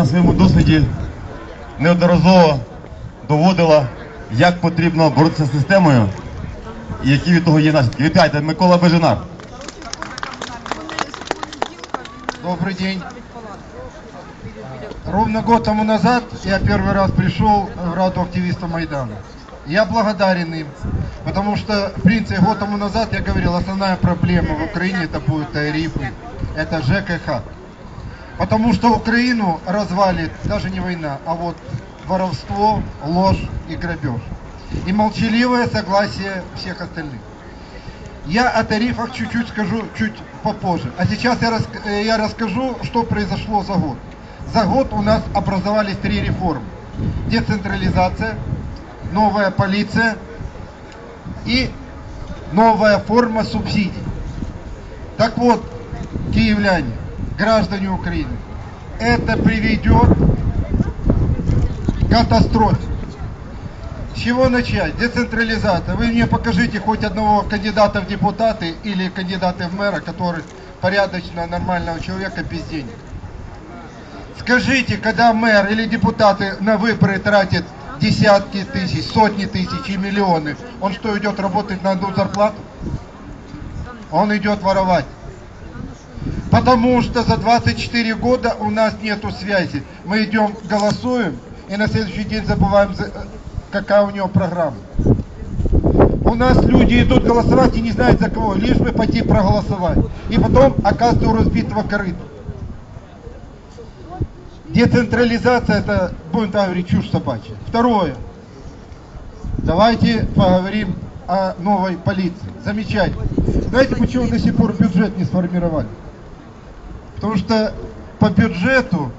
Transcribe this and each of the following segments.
на своєму досвіді неодноразово доводила, як потрібно боротися з системою і які від того є наслідки. Вітайте, Микола Бежинар. Добрый день. Ровно год тому назад я первый раз пришел в Раду активиста Майдана. Я благодарен им, потому что, в принципе, год тому назад я говорил, основная проблема в Украине это будут тарифы, это ЖКХ. Потому что Украину развалит даже не война, а вот воровство, ложь и грабеж. И молчаливое согласие всех остальных. Я о тарифах чуть-чуть скажу чуть попозже. А сейчас я, рас- э, я расскажу, что произошло за год. За год у нас образовались три реформы. Децентрализация, новая полиция и новая форма субсидий. Так вот, киевляне, граждане Украины, это приведет к катастрофе. С чего начать? Децентрализация. Вы мне покажите хоть одного кандидата в депутаты или кандидата в мэра, который порядочно, нормального человека без денег. Скажите, когда мэр или депутаты на выборы тратят десятки тысяч, сотни тысяч и миллионы, он что, идет работать на одну зарплату? Он идет воровать. Потому что за 24 года у нас нету связи. Мы идем, голосуем, и на следующий день забываем, за- какая у него программа. У нас люди идут голосовать и не знают за кого, лишь бы пойти проголосовать. И потом оказывается у разбитого корыта. Децентрализация это, будем так говорить, чушь собачья. Второе. Давайте поговорим о новой полиции. Замечательно. Знаете, почему до сих пор бюджет не сформировали? Потому что по бюджету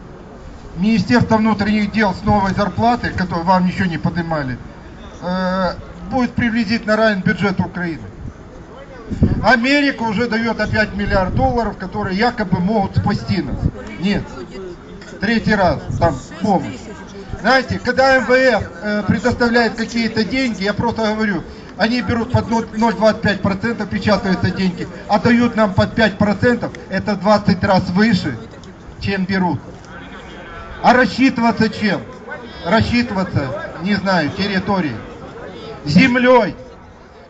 Министерство внутренних дел с новой зарплатой, которую вам ничего не поднимали, э, будет приблизительно равен бюджету Украины. Америка уже дает опять миллиард долларов, которые якобы могут спасти нас. Нет. Третий раз там помощь. Знаете, когда МВФ э, предоставляет какие-то деньги, я просто говорю, они берут под 0,25%, печатаются деньги, а дают нам под 5%, это 20 раз выше, чем берут. А рассчитываться чем? Рассчитываться, не знаю, территорией. Землей,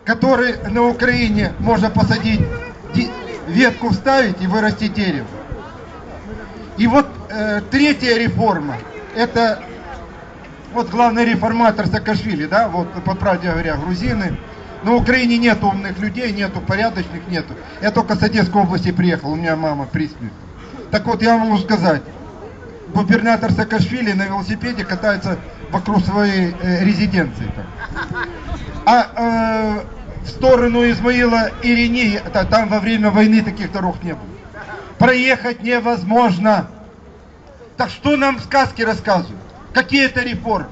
которой на Украине можно посадить, ди- ветку вставить и вырастить дерево. И вот э, третья реформа, это вот главный реформатор Саакашвили, да, вот по правде говоря, грузины. На Украине нет умных людей, нету порядочных, нету. Я только с Одесской области приехал, у меня мама при смерти. Так вот, я могу сказать, губернатор Саакашвили на велосипеде катается вокруг своей э, резиденции. там. А э, в сторону Измаила и Рени, та- там во время войны таких дорог не было. Проехать невозможно. Так что нам сказки рассказывают? Какие это реформы?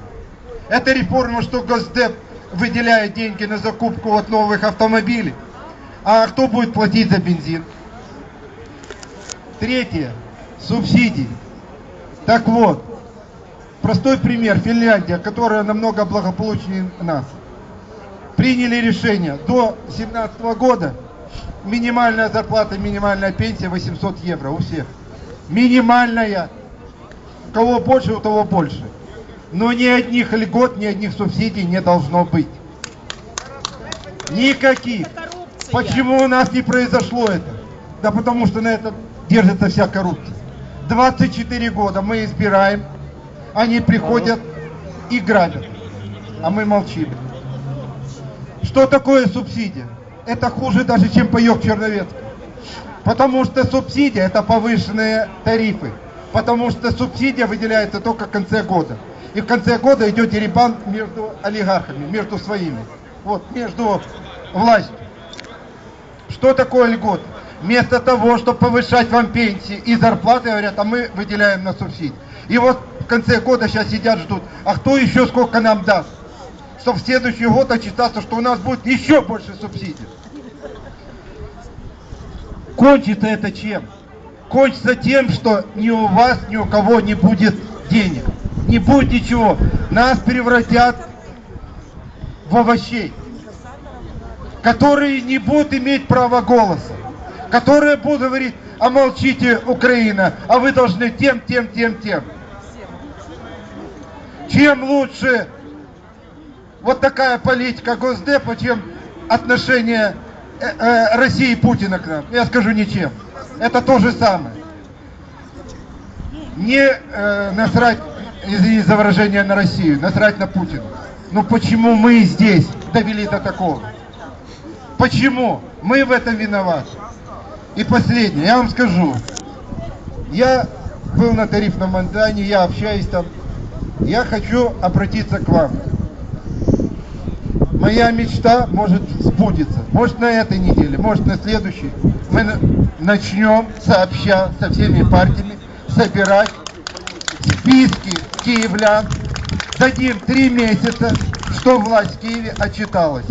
Это реформа, что Госдеп выделяет деньги на закупку вот новых автомобилей. А кто будет платить за бензин? Третье. Субсидии. Так вот, простой пример. Финляндия, которая намного благополучнее нас. Приняли решение до 2017 года минимальная зарплата, минимальная пенсия 800 евро у всех. Минимальная. Кого больше, у того больше. Но ни одних льгот, ни одних субсидий не должно быть. Никаких. Почему у нас не произошло это? Да потому что на этом держится вся коррупция. 24 года мы избираем, они приходят и грабят, а мы молчим. Что такое субсидия? Это хуже даже, чем паек Черновецкого. Потому что субсидия это повышенные тарифы. Потому что субсидия выделяется только в конце года. И в конце года идет деребан между олигархами, между своими. Вот, между властью. Что такое льгот? Вместо того, чтобы повышать вам пенсии и зарплаты, говорят, а мы выделяем на субсидии. И вот в конце года сейчас сидят, ждут, а кто еще сколько нам даст? Чтобы в следующий год отчитаться, что у нас будет еще больше субсидий. Кончится это чем? Кончится тем, что ни у вас, ни у кого не будет денег. Не будет ничего. Нас превратят в овощей, которые не будут иметь права голоса, которые будут говорить, а молчите, Украина, а вы должны тем, тем, тем, тем. Чем лучше вот такая политика Госдепа, чем отношение э, э, России и Путина к нам? Я скажу ничем. Это то же самое. Не э, насрать, извини за выражение, на Россию, насрать на Путина. Ну почему мы здесь довели до такого? Почему? Мы в этом виноваты. И последнее, я вам скажу. Я был на тарифном Майдане, я общаюсь там. Я хочу обратиться к вам. Моя мечта может сбудется. Может на этой неделе, может на следующей. Мы на- начнем сообща со всеми партиями собирать списки киевлян. Дадим три месяца, что власть в Киеве отчиталась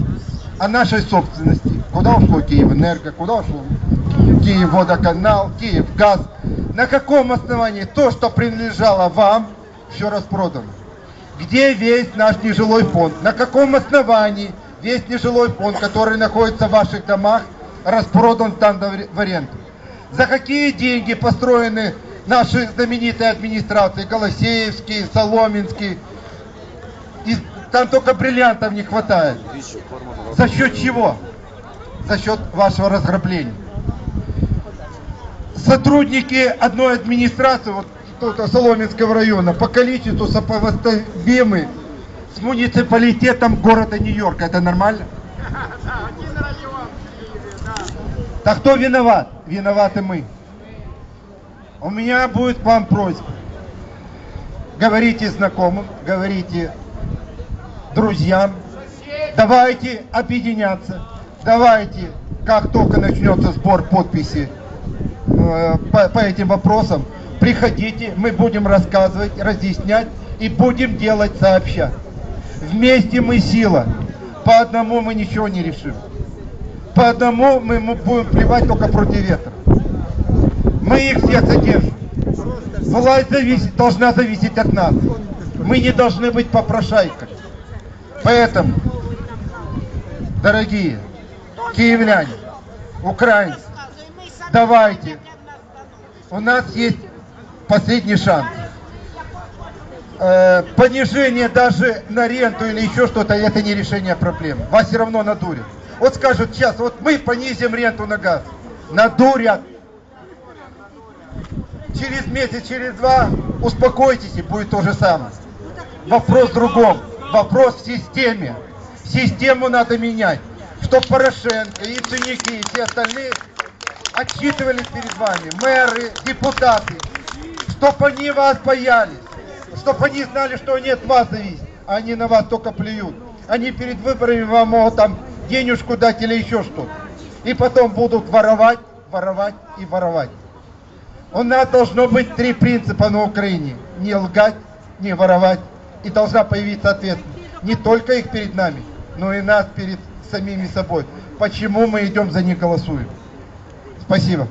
о нашей собственности. Куда ушло Киевэнерго, куда ушло Киевводоканал, Киевгаз. На каком основании то, что принадлежало вам, все распродано? Где весь наш нежилой фонд? На каком основании весь нежилой фонд, который находится в ваших домах, распродан там в аренду? За какие деньги построены наши знаменитые администрации, Голосеевские, Соломенские? И там только бриллиантов не хватает. За счет чего? За счет вашего разграбления. Сотрудники одной администрации, вот тут, Соломенского района, по количеству сопоставимы с муниципалитетом города Нью-Йорка. Это нормально? Так кто виноват? Виноваты мы. У меня будет к вам просьба. Говорите знакомым, говорите друзьям, давайте объединяться, давайте, как только начнется сбор подписей э, по, по этим вопросам, приходите, мы будем рассказывать, разъяснять и будем делать сообща. Вместе мы сила, по одному мы ничего не решим. По одному мы будем плевать только против ветра. Мы их всех содержим. Власть зависит, должна зависеть от нас. Мы не должны быть попрошайками. Поэтому, дорогие киевляне, украинцы, давайте, у нас есть последний шанс. Э, понижение даже на ренту или еще что-то, это не решение проблемы. Вас все равно надурят. Вот скажут сейчас, вот мы понизим ренту на газ. Надурят. Через месяц, через два успокойтесь и будет то же самое. Вопрос в другом. Вопрос в системе. Систему надо менять. Чтоб Порошенко, и Яценюки, и все остальные отчитывались перед вами. Мэры, депутаты. Чтоб они вас боялись. Чтоб они знали, что они от вас зависят. А они на вас только плюют. Они перед выборами вам могут там денежку дать или еще что-то. И потом будут воровать, воровать и воровать. У нас должно быть три принципа на Украине. Не лгать, не воровать. И должна появиться ответственность. Не только их перед нами, но и нас перед самими собой. Почему мы идем за них голосуем. Спасибо.